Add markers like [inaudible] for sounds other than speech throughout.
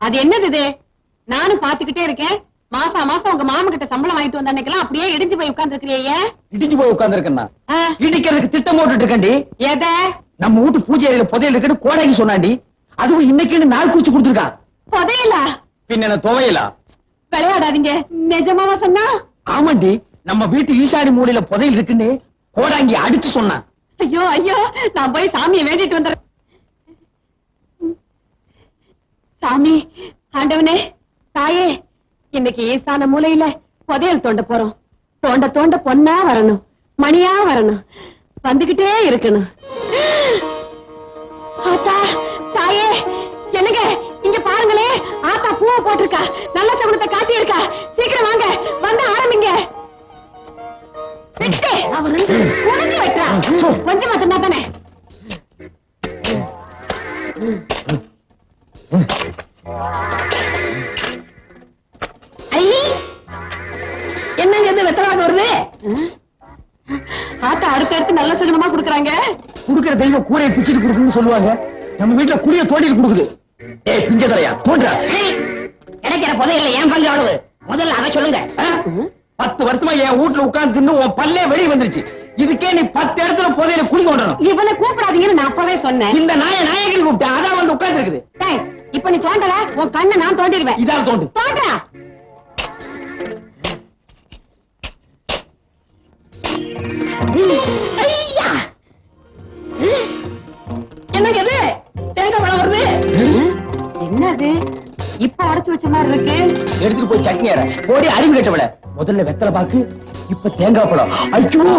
அது என்னது இது? நானும் பாத்துக்கிட்டே இருக்கேன். மாசம் மாசம் உங்க மாமா கிட்ட சம்பளம் வாங்கிட்டு வந்த அன்னைக்கெல்லாம் அப்படியே இடிஞ்சு போய் உட்கார்ந்து இருக்கிறியே இடிஞ்சு போய் உட்கார்ந்துருக்கேன் இடிக்கிறதுக்கு திட்டம் போட்டுட்டு இருக்கேன்டி எத? நம்ம வீட்டு பூஜை அறையில புதையல் இருக்குன்னு கோடாங்கி சொன்னாண்டி அதுவும் இன்னைக்குன்னு நாள் கூச்சு கொடுத்துருக்கான் புதையலா? பின்ன துவையலா? விளையாடாதீங்க. நிஜமாவா சொன்னா? ஆமாண்டி நம்ம வீட்டு ஈசாடி மூலையில புதையல் இருக்குன்னு கோடாங்கி அடிச்சு சொன்னான் ஐயோ ஐயோ நான் போய் சாமியை வேண்டிட்டு வந்துடுறேன். சாமி ஆண்டவனே தாயே இன்னைக்கு ஈசான மூலையில புதையல் தோண்ட போறோம். தோண்ட தோண்ட பொன்னா வரணும் மணியா வரணும் வந்துகிட்டே இருக்கணும். தாயே என்னங்க? ஆத்தா பூவை போட்டிருக்கா. நல்ல சகுனத்தை காட்டி இருக்கா சீக்கிரம் வாங்க. வந்து ஆரம்பிங்க. வெட்டு அவர் கொஞ்சமா சொன்னா தானே. ஐ! என்னங்க இருந்து வெத்தலாக வருது. ஆத்தா அடுத்து அடுத்து நல்ல சகுனமா குடுக்குறாங்க. குடுக்கிற தெய்வம் கூரையை பிச்சுட்டு குடுக்கணும்னு சொல்லுவாங்க. நம்ம வீட்டுல குடிய தோடியில் கொடுக்குது. ஏய் பிஞ்ச தலையா தோன்றா கிடைக்கிற புதையில ஏன் பங்கு அவ்வளவு முதல்ல அதை சொல்லுங்க. பத்து வருஷமா என் வீட்டுல உட்கார்ந்து தின்னு உன் பல்லே வெளியே வந்துருச்சு. இதுக்கே நீ பத்து இடத்துல புதையில குடி தோண்டணும் இவனை கூப்பிடாதீங்கன்னு நான் அப்பவே சொன்னேன். இந்த நாய நாயகன் கூப்பிட்டேன். அதான் வந்து உட்கார்ந்து இருக்குது இப்ப நீ தோண்டல? உன் கண்ணை நான் தோண்டிடுவேன். இதான் தோண்டு. ஐயா! என்னங்க இது? தேங்காய் பழம் வருது? என்னது இப்ப உடைச்சு வச்ச மாதிரி இருக்கு எடுத்துட்டு போய் சட்னி அரை போடி அறிவு கட்டவிட முதல்ல வெத்தலை பாக்கு இப்ப தேங்காய் பழம் ஐயோ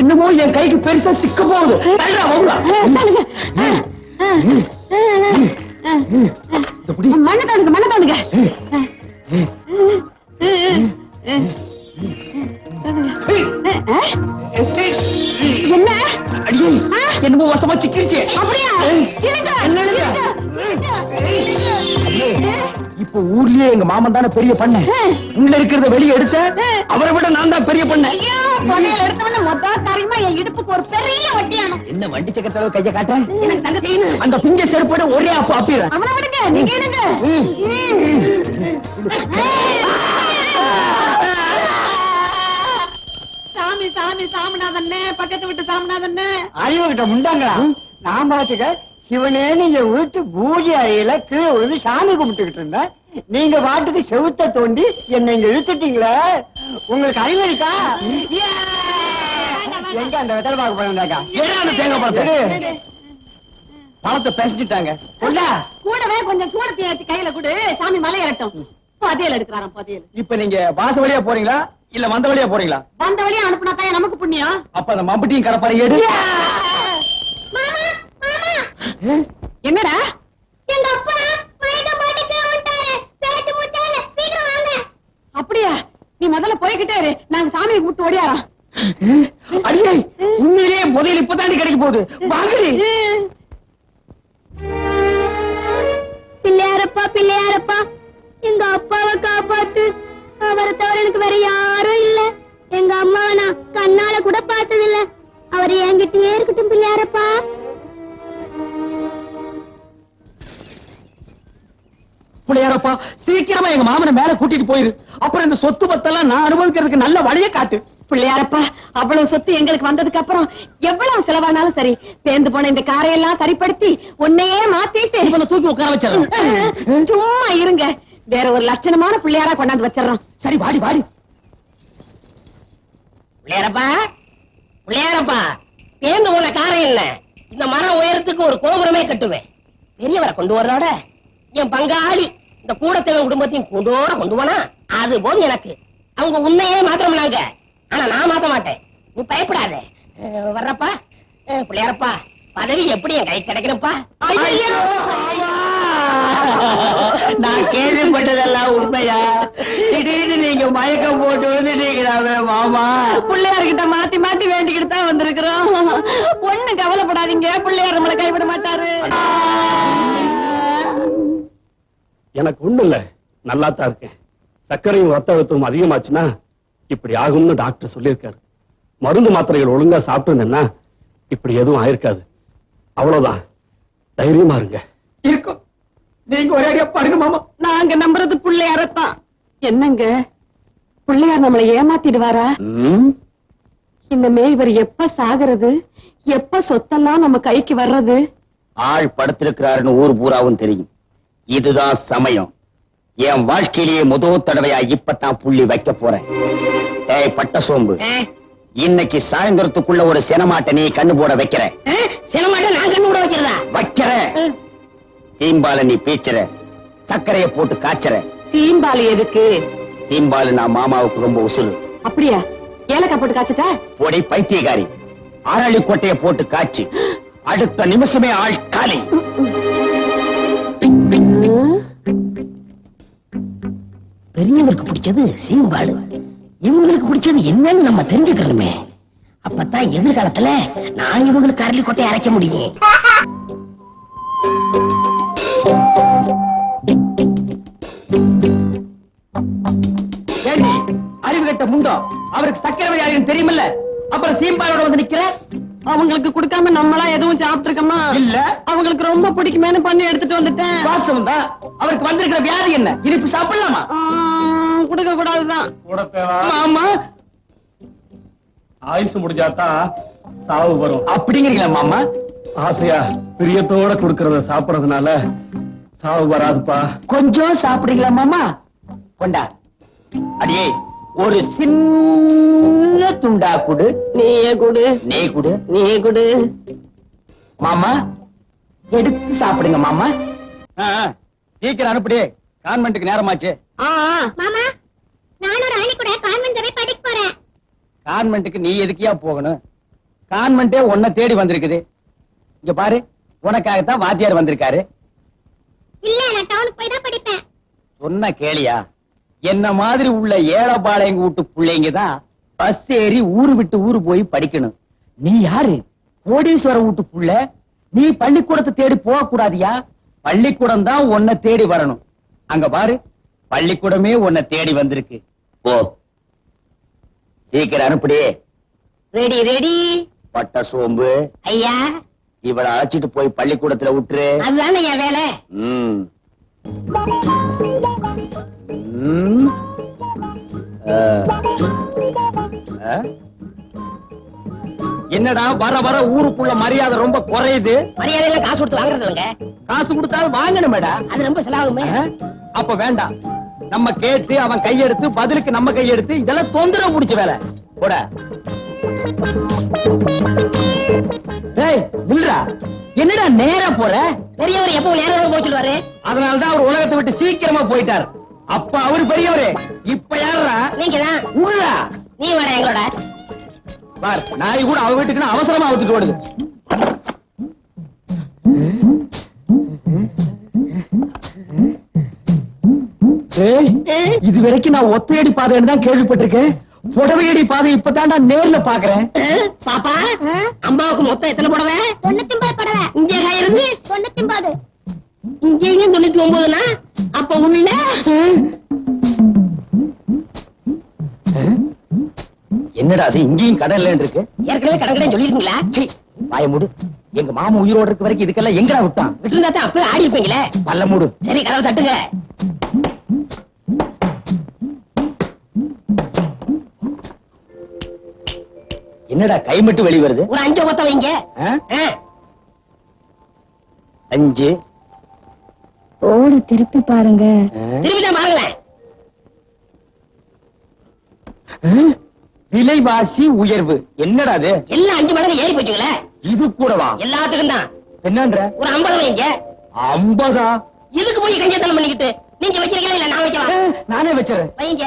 என்னமோ என் கைக்கு பெருசா சிக்க போகுது. மண்ணை தோணுங்க மண்ணை என்ன? அடியே! என்னமோ வசமா சிக்கிருச்சு. அப்படியா. இப்ப ஊர்லயே எங்க மாமன் தானே பெரிய பண்ண. உள்ள இருக்கிறத வெளிய எடுத்த அவரை விட நான் தான் பெரிய பண்ண. என்ன வண்டி சக்கரத்தளவு கைய காட்டுறேன்? அந்த பிஞ்ச செருப்போட ஒரே அப்ப அப்பிடுறேன் சாமி சாமி சாமிநாதண்ணே பக்கத்து விட்டு சாமிநாதண்ணே அறிவு கிட்ட முண்டாங்களா நான் பாத்துக்க சிவனேன்னு என் வீட்டு பூஜை அறையில கீழே விழுந்து சாமி கும்பிட்டுக்கிட்டு இருந்தேன். நீங்க பாட்டுக்கு செவுத்த தோண்டி என்னை இங்க இழுத்துட்டீங்களே? உங்களுக்கு அறிவு இருக்கா! எங்க அந்த வெத்தலை பார்க்க ஏடா அந்த தேங்காய் பழத்தை. பழத்தை பேசிட்டாங்க கூடவே கொஞ்சம் சூடத்தை ஏத்தி கையில கொடு. சாமி மலை ஏறட்டும். புதையல் எடுக்கிறாராம் புதையல். இப்ப நீங்க வாச வழியா போறீங்களா? இல்ல வந்த வழியா போறீங்களா? வந்த வழியா அனுப்புனா தான் நமக்கு புண்ணியம். அப்ப அந்த மம்பட்டியும் கடப்பாறை எடு என்னடா? எங்க அப்பா அப்படியா? நீ முதல்ல போய்கிட்டே இரு. நாங்க சாமியை கூட்டு ஓடியாரா அடியே உண்மையிலேயே முதல் இப்பதாண்டி கிடைக்க போகுது. வாங்கடி கூட்டிட்டு போயிரு. அப்புறம் இந்த சொத்து பத்தெல்லாம் நான் அனுபவிக்கிறதுக்கு நல்ல வழியை காட்டு. பிள்ளையாரப்பா அவ்வளவு சொத்து எங்களுக்கு வந்ததுக்கு அப்புறம் எவ்வளவு செலவானாலும் சரி. சேர்ந்து போன இந்த காரையெல்லாம் சரிப்படுத்தி உன்னையே மாத்திட்டு. தூக்கி உட்கார வச்சிடறேன். சும்மா இருங்க. வேற ஒரு லட்சணமான பிள்ளையாரா கொண்டாந்து வச்சிடறோம். சரி வாடி வாடி. பிள்ளையாரப்பா பிள்ளையாரப்பா பேந்து போன காரம் என்ன இந்த மரம் உயரத்துக்கு ஒரு கோபுரமே கட்டுவேன். பெரியவரை கொண்டு வர்றோட என் பங்காளி. இந்த கூடத்தேவன் குடும்பத்தையும் கொண்டோட கொண்டு போனா அது போதும் எனக்கு. அவங்க உன்னையே மாத்திரம்னாங்க. ஆனா நான் மாத்த மாட்டேன். நீ பயப்படாத. வர்றப்பா. பிள்ளையாரப்பா பதவி எப்படி என் கை கிடைக்கணும்ப்பா? ஐயோ! நான் கேள்விப்பட்டதெல்லாம் உண்மையா? திடீர்னு நீங்க மயக்கம் போட்டு வந்துட்டீங்களாவே மாமா. பிள்ளையார்கிட்ட மாத்தி மாத்தி வேண்டிக்கிட்டு தான் வந்திருக்கிறோம். ஒண்ணு கவலைப்படாதீங்க. பிள்ளையார் நம்மளை கைவிட மாட்டாரு. எனக்கு ஒண்ணு இல்ல நல்லா தான் இருக்கேன். சர்க்கரையும் ரத்த அழுத்தமும் அதிகமாச்சுன்னா இப்படி ஆகும்னு டாக்டர் சொல்லியிருக்காரு. மருந்து மாத்திரைகள் ஒழுங்கா சாப்பிட்டு இப்படி எதுவும் ஆயிருக்காது. அவ்வளவுதான். தைரியமா இருங்க. இருக்கும். நீங்க ஒரே அடியா பாருங்க மாமா. நாங்க நம்புறது பிள்ளையாரத்தான். என்னங்க? பிள்ளையார் நம்மளை ஏமாத்திடுவாரா? இனிமே இவர் எப்ப சாகுறது? எப்ப சொத்தெல்லாம் நம்ம கைக்கு வர்றது? ஆள் படுத்திருக்கிறாருன்னு ஊர் பூராவும் தெரியும். இதுதான் சமயம். என் வாழ்க்கையிலேயே முதல் தடவையா இப்பதான் புள்ளி வைக்க போறேன். ஏய் பட்ட சோம்பு. இன்னைக்கு சாயந்தரத்துக்குள்ள ஒரு சினமாட்டை நீ கண்ணு போட வைக்கிற சினமாட்ட நான் கண்ணு விட வைக்கிறதா? வைக்கிற தீம்பால நீ பீச்சுற சர்க்கரைய போட்டு காய்ச்சற. தீம்பாலி எதுக்கு? தீம்பால நான் மாமாவுக்கு ரொம்ப உசுறு. அப்படியா? ஏலக்காய் போட்டு காய்ச்சிட்டா? பொடி பைத்தியக்காரி அரளி கொட்டைய போட்டு காய்ச்சி. அடுத்த நிமிஷமே ஆள் காலி. பெரியவருக்கு பிடிச்சது சீம்பாடு. இவங்களுக்கு பிடிச்சது என்னன்னு நம்ம தெரிஞ்சுக்கணுமே. அப்பதான் எதிர்காலத்துல நான் இவங்களுக்கு அரளி கொட்டையை அரைக்க முடியும். அறிவு கட்ட முண்டோ? அவருக்கு சக்கரை வியாதின்னு தெரியுமில்ல? அப்புறம் சீம்பாலோட வந்து நிக்கிற அவங்களுக்கு கொடுக்காம நம்மளா எதுவும் சாப்பிட்டுருக்கோமா? இல்ல. அவங்களுக்கு ரொம்ப பிடிக்குமேனு பண்ணி எடுத்துட்டு வந்துட்டேன். வாஸ்தவம் தான் அவருக்கு வந்திருக்கிற வியாதி என்ன? இனிப்பு சாப்பிடலாமா? கொடுக்க கூடாதுதான் ஆமா. ஆயுசு முடிஞ்சாதான் சாவு வரும். அப்படிங்கிறீங்களா மாமா? ஆசையா பிரியத்தோட கொடுக்கறத சாப்பிடறதுனால சாவு வராதுப்பா. கொஞ்சம் சாப்பிடுங்களா மாமா? கொண்டா. அடியே ஒரு சின்ன துண்டா குடு. நீயே கொடு. நீ குடு. நீயே கொடு. மாமா எடுத்து சாப்பிடுங்க மாமா. சீக்கிரம் அனுப்பிடு. கான்வென்ட்டுக்கு நேரமாச்சு. மாமா நானும் ராணி கூட கான்வென்ட் போய் படிக்க போறேன். கான்வென்ட்டுக்கு நீ எதுக்கியா போகணும்? கான்வென்ட்டே உன்னை தேடி வந்திருக்குது. இங்க பாரு உனக்காகத்தான் வாத்தியார் வந்திருக்காரு. இல்ல நான் டவுனுக்கு போய் தான் படிப்பேன். சொன்ன கேளியா? என்ன மாதிரி உள்ள ஏழப்பாளையங்க வீட்டு பிள்ளைங்க தான் பஸ் ஏறி ஊரு விட்டு ஊரு போய் படிக்கணும். நீ யாரு? கோடீஸ்வர வீட்டு புள்ள. நீ பள்ளிக்கூடத்தை தேடி போக கூடாதியா பள்ளிக்கூடம் தான் உன்னை தேடி வரணும். அங்க பாரு பள்ளிக்கூடமே உன்னை தேடி வந்திருக்கு. போ. சீக்கிரம் அனுப்பிடு. ரெடி ரெடி பட்ட சோம்பு. ஐயா. இவளை அழைச்சிட்டு போய் பள்ளிக்கூடத்துல விட்டுரு. அதுதானே என் வேலை. ம்? என்னடா வர வர ஊருக்குள்ள மரியாதை ரொம்ப குறையுது. மரியாதையில காசு கொடுத்து வாங்குறது இல்லைங்க காசு கொடுத்தாலும் வாங்கணுமேடா. அது ரொம்ப செலவாகுமே? அப்ப வேண்டாம். நம்ம கேட்டு அவன் கையெடுத்து பதிலுக்கு நம்ம கையெடுத்து இதெல்லாம் தொந்தரவு புடிச்ச வேலை. போட. என்னடா நேரா போற? பெரியவர் எப்பவும் நேரம் போய் சொல்லுவாரு? அதனாலதான் அவர் உலகத்தை விட்டு சீக்கிரமா போயிட்டார். அப்ப அவரு பெரியவரு. இப்ப யாருடா நீங்க தான். உள்ளா நீ வர எங்களோட. பார் நாய் கூட அவ வீட்டுக்கு அவசரமா அவுத்துட்டு ஓடுது. இது வரைக்கும் நான் ஒத்தையடி பாதைன்னு தான் கேள்விப்பட்டிருக்கேன். புடவையடி பாதை இப்பதான்டா நேர்ல பாக்குறேன். பாப்பா அம்மாவுக்கு மொத்தம் எத்தனை புடவை? தொண்ணூத்தி ஒன்பது படவை. இங்க இருந்து? தொண்ணூத்தி ஒன்பது இங்கேயும் தொண்ணூத்தி ஒன்பதுனா? அப்ப உள்ள? என்னடா அது இங்கேயும் கடல்ல இருக்கு? ஏற்கனவே கடற்கரை சொல்லிருக்கீங்களா வாய மூடு. எங்க மாமா உயிரோட இருக்க வரைக்கும் இதுக்கெல்லாம் எங்கடா விட்டான்? விட்டுருந்தா தான் அப்பவே ஆடி இருப்பீங்களே? பல்ல மூடு. சரி கதவை தட்டுங்க. என்னடா கை மட்டும் வெளி வருது? ஒரு அஞ்சு மொத்தம் வைங்க. அஞ்சு. ஓடு திருப்பி பாருங்க? திருப்பி? விலைவாசி உயர்வு. என்னடா அது? எல்லாம் அஞ்சு மடங்கு ஏறி போச்சுங்களே. இது கூடவா? எல்லாத்துக்கும் தான். என்னன்ற? ஒரு ஐம்பது வைங்க. ஐம்பதா? இதுக்கு போய் கஞ்சத்தனம் பண்ணிக்கிட்டு? நீங்க வைக்கிறீங்களா இல்ல நான் வைக்கலாம் நானே வச்சுறேன் வைங்க.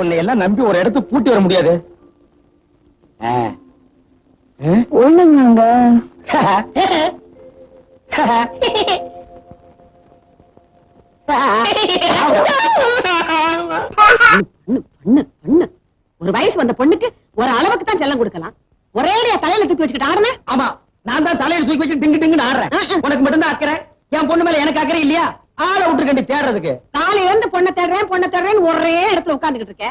உன்னை எல்லாம் நம்பி ஒரு இடத்துக்கு பூட்டி வர முடியாது? ஒண்ணுங்க. ஒரு வயசு வந்த பொண்ணுக்கு ஒரு அளவுக்கு தான் செல்லம் கொடுக்கலாம். ஒரே தலையில தூக்கி வச்சுக்கிட்டு ஆடுன? ஆமா நான் தான் தலையில தூக்கி வச்சு டிங்கு டிங்குன்னு ஆடுறேன். உனக்கு மட்டும்தான் அக்கறை? என் பொண்ணு மேல எனக்கு அக்கறை இல்லையா? ஆளை விட்டுருக்கண்டி தேடுறதுக்கு. காலையில இருந்து பொண்ணை தேடுறேன் பொண்ணை தேடுறேன்னு ஒரே இடத்துல உட்கார்ந்துகிட்டு இருக்க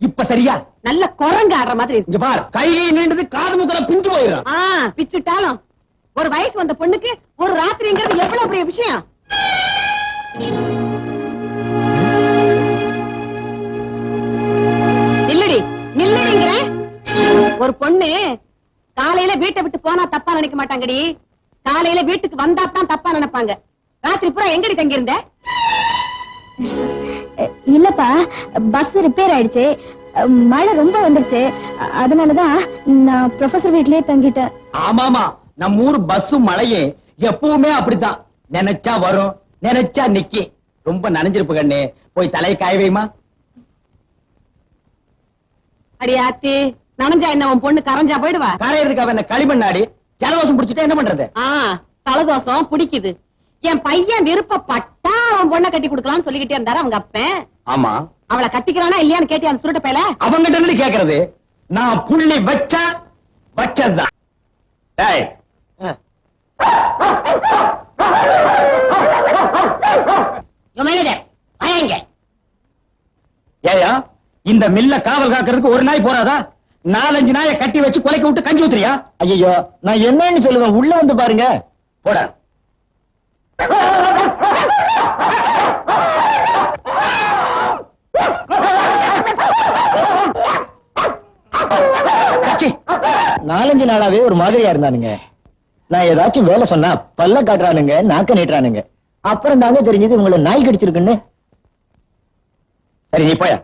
இப்ப சரியா? நல்ல குரங்கு ஆடுற மாதிரி இருக்கு. பார் கையை நீண்டது காது முக்கல பிஞ்சு போயிடும் ஆ பிச்சுட்டாலும் ஒரு வயசு வந்த பொண்ணுக்கு ஒரு ராத்திரிங்கிறது எவ்வளவு பெரிய விஷயம்? நில்லடி நில்லடிங்கிற? ஒரு பொண்ணு காலையில வீட்டை விட்டு போனா தப்பா நினைக்க மாட்டாங்கடி. காலையில வீட்டுக்கு வந்தா தான் தப்பா நினைப்பாங்க. ராத்திரி பூரா எங்கடி தங்கி இருந்த இல்லப்பா பஸ் ரிப்பேர் ஆயிடுச்சு. மழை ரொம்ப வந்துருச்சு. அதனாலதான் நான் ப்ரொஃபசர் வீட்லயே தங்கிட்டேன். ஆமாமா நம்ம ஊர் பஸ்ஸும் மழையே எப்பவுமே அப்படித்தான். நினைச்சா வரும் நினைச்சா நிக்கி ரொம்ப நனைஞ்சிருப்பு கண்ணு. போய் தலையை காய வைமா. அடி ஆத்தி நனைஞ்சா என்ன உன் பொண்ணு கரைஞ்சா போயிடுவா? கரையிறதுக்கு அவன் என்ன களிமண்ணாடி ஜலதோஷம் பிடிச்சிட்டா என்ன பண்றது? ஆ தலதோஷம் பிடிக்குது. என் பையன் விருப்பப்பட்டா அவன் பொண்ணை கட்டி கொடுக்கலாம்னு சொல்லிக்கிட்டே இருந்தாரு அவங்க அப்பன் ஆமா. அவளை கட்டிக்கிறானா இல்லையான்னு கேட்டி அந்த சுருட்ட பையல? அவங்கிட்ட இருந்து கேக்குறது. நான் புள்ளி வச்சா வச்சதுதான். டேய். ஏயா இந்த மில்ல காவல் காக்கிறதுக்கு ஒரு நாய் போறாதா? நாலஞ்சு நாயை கட்டி வச்சு கொலைக்க விட்டு கஞ்சி ஊத்துறியா? ஐயோ நான் என்னன்னு சொல்லுவேன். உள்ள வந்து பாருங்க. போட. நாலஞ்சு நாளாவே ஒரு மாதிரியா இருந்தானுங்க. நான் ஏதாச்சும் வேலை சொன்னா பல்ல காட்டுறானுங்க நாக்க நீட்டுறானுங்க. அப்புறம் தாங்க தெரிஞ்சது உங்களை நாய் கடிச்சிருக்குன்னு. சரி நீ போயா?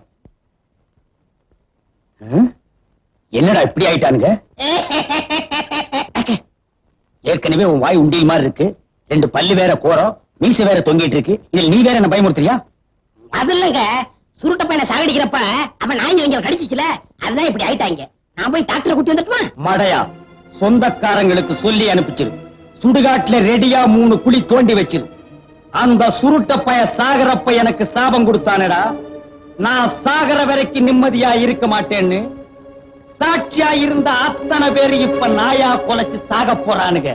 என்னடா இப்படி ஆயிட்டானுங்க? [laughs] ஏற்கனவே உன் வாய் உண்டியல் மாதிரி இருக்கு. ரெண்டு பல்லு வேற கோரம் மீச வேற தொங்கிட்டு இருக்கு. இதில் நீ வேற என்ன பயமுறுத்துறியா? அது இல்லங்க. சுருட்ட பையனை சாகடிக்கிறப்ப அவன் நாய் இங்க கடிச்சிச்சுல? அதுதான் இப்படி ஆயிட்டாங்க. நான் போய் டாக்டரை கூட்டி வந்துட்டுமா? மடையா சொந்தக்காரங்களுக்கு சொல்லி அனுப்பிச்சிரு. சுடுகாட்டுல ரெடியா மூணு குழி தோண்டி வச்சிரு. அந்த சுருட்ட பய சாகரப்ப எனக்கு சாபம் கொடுத்தானடா. நான் சாகர வரைக்கும் நிம்மதியா இருக்க மாட்டேன்னு. சாட்சியா இருந்த அத்தனை பேரு இப்ப நாயா கொலைச்சு சாக போறானுங்க.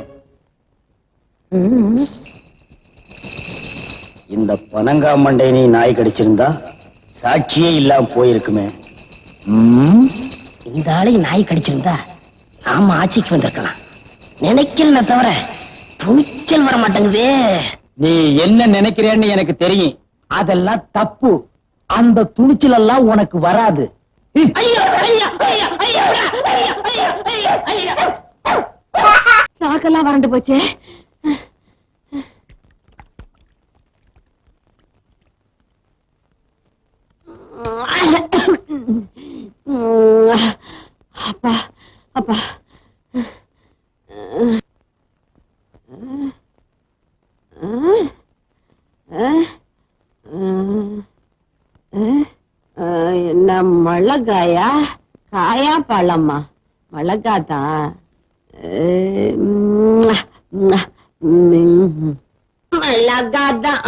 இந்த பனங்கா மண்டையனை நாய் கடிச்சிருந்தா சாட்சியே இல்லாம போயிருக்குமே. இந்த ஆளையும் நாய் கடிச்சிருந்தா நாம ஆட்சிக்கு வந்திருக்கலாம். நினைக்கல தவிர துணிச்சல் வர மாட்டேங்குதே. நீ என்ன நினைக்கிறேன்னு எனக்கு தெரியும். அதெல்லாம் தப்பு. அந்த துணிச்சல் எல்லாம் உனக்கு வராது. சாக்கெல்லாம் வறண்டு போச்சே. அப்பா அப்பா. என்ன மிளகாயா? காயா பழமா? மிளகாதான். மிளகாதான்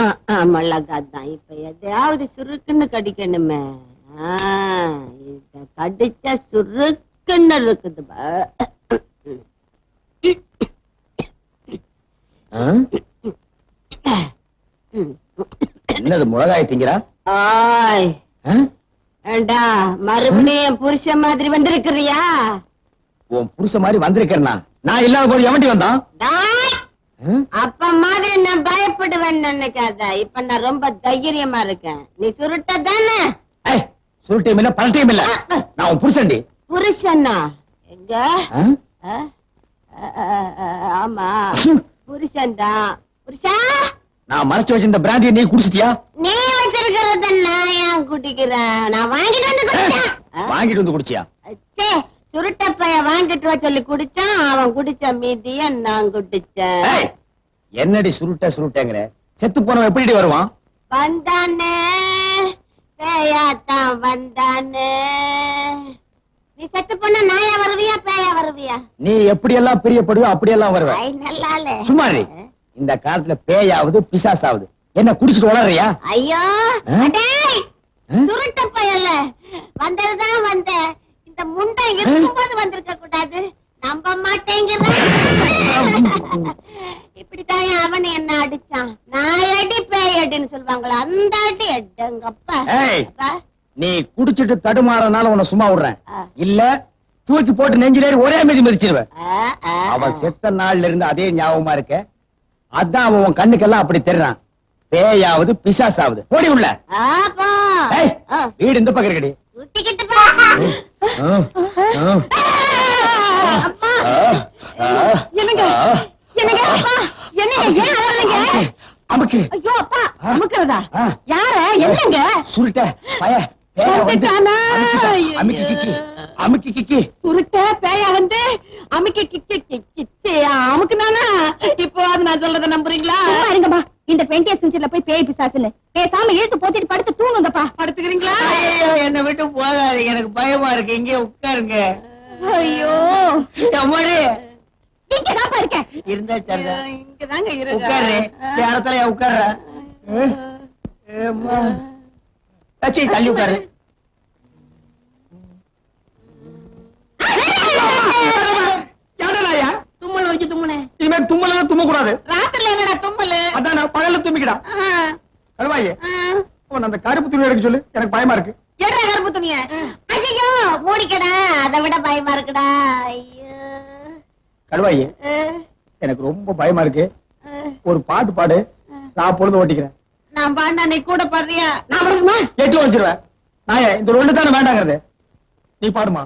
மிளகாதான் இப்ப எதையாவது சுருக்குன்னு கடிக்கணுமே ஆ, இத கடிச்சா சுருக்குன்னு இருக்குது பா. ஆ? என்னது மிளகாய் திங்கிறா? ஏண்டா மறுபடியும் என் புருஷன் மாதிரி வந்திருக்கிறியா உன் புருஷ மாதிரி வந்திருக்கிறனா நான் இல்லாத போது எவன்டி வந்தான்? அப்ப மாதிரி நான் பயப்படுவேன்னு நினைக்காத. இப்ப நான் ரொம்ப தைரியமா இருக்கேன். நீ சுருட்ட தானே சுருட்டையும் இல்ல பல்ட்டையும் இல்ல. நான் உன் புருஷன்டி. புருஷனா? எங்க? ஆமா. புருஷன் தான் புருஷா? நான் மறைச்சு வச்சிருந்த பிராண்டியை நீ குடிச்சிட்டியா? நீ வச்சிருக்கிறத நான் ஏன் குடிக்கிறேன்? நான் வாங்கிட்டு வந்து குடிச்சேன்? வாங்கிட்டு வந்து குடிச்சியா? ச்சே, சுருட்ட பைய வாங்கிட்டு வா சொல்லி குடிச்சான் அவன் குடிச்ச மீதிய நான் குடிச்சேன். என்னடி சுருட்ட சுருட்டங்கிற? செத்து போனவன் எப்படி வருவான்? வந்தானே பேயாத்தான் வந்தானே. நீ செத்து பொண்ண நாயா வருவியா பேயா வருவியா? நீ எப்படி எல்லாம் பிரியப்படுவோ அப்படியெல்லாம் வருவ. ஐ நல்லாலே. சும்மா. இந்த காலத்துல பேயாவது பிசாசாவது. என்ன குடிச்சிட்டு வளர்றியா? ஐயோ? சுருட்ட பயல வந்ததுதான் வந்த இந்த முண்டை இருக்கும்போது வந்திருக்க கூடாது. நம்ப மாட்டேங்கிறான் இப்படித்தான் அவன் என்ன அடிச்சான். நான் அடி பேய் அடின்னு சொல்லுவாங்களா அந்த அடி. அப்பா, நீ குடிச்சிட்டு தடுமாறனால உன்னை சும்மா விடுறேன். இல்ல தூக்கி போட்டு நெஞ்சிலேறி ஒரே மிதி மிதிச்சிருவேன். அவன் செத்த நாள்ல இருந்து அதே ஞாபகமா இருக்க. அதான் அவன் உன் கண்ணுக்கெல்லாம் அப்படி தெரிறான். பேயாவது பிசாசாவது. ஓடி உள்ள. வீடு இந்த பக்கம் இருக்கடி. என்னங்க? என்னங்க? என்னங்க ஏன் அலறீங்க அமுக்கு. ஐயோ அப்பா அமுக்குறதா? ஆ. யார? என்னங்க? சுருட்ட பய. அமுக்கி கிக்கி கிக்கி. சுருட்ட பேயா வந்து அமுக்கி கிக்கி கிச்சி அமுக்குனானா? இப்போ அது நான் சொல்றத நம்புறீங்களா? சும்மா இருங்கப்பா இந்த டுவெண்ட்டி செஞ்சுரில போய் பேய் பிசாசுன்னு. பேசாம இழுத்து போத்திட்டு படுத்து தூங்குங்கப்பா. படுத்துக்கிறீங்களா? ஐயோ என்னை விட்டு போகாது. எனக்கு பயமா இருக்கு. இங்கே உட்காருங்க. ஐயோ. அம்மாடி. இருக்கேன் இருந்தா இங்கதாங்க உட்காரு. இருக்கு இடத்துல உட்கார்ற கட்சி தள்ளி உட்காரு. தும்மல் வச்சு தும்முனே. இனிமே தும்மலாம் தும்ம கூடாது ராத்திரில என்னடா தும்மல்? அதான் பகல்ல தும்பிக்கிடா கருவாயி. அந்த கருப்பு துணி எடுக்க சொல்லு. எனக்கு பயமா இருக்கு. என்ன கருப்பு துணிய? ஐயோ மூடிக்கடா. அதை விட பயமா இருக்குடா. ஐயோ. கருவாயி எனக்கு ரொம்ப பயமா இருக்கு. ஒரு பாட்டு பாடு. நான் பொழுது ஓட்டிக்கிறேன். நான் பாண்டா நீ கூட பாடுறியா? நான் பாடுமா எட்டு வச்சிருவேன். நான் இந்த ஒண்ணு தானே வேண்டாங்கிறது. நீ பாடுமா?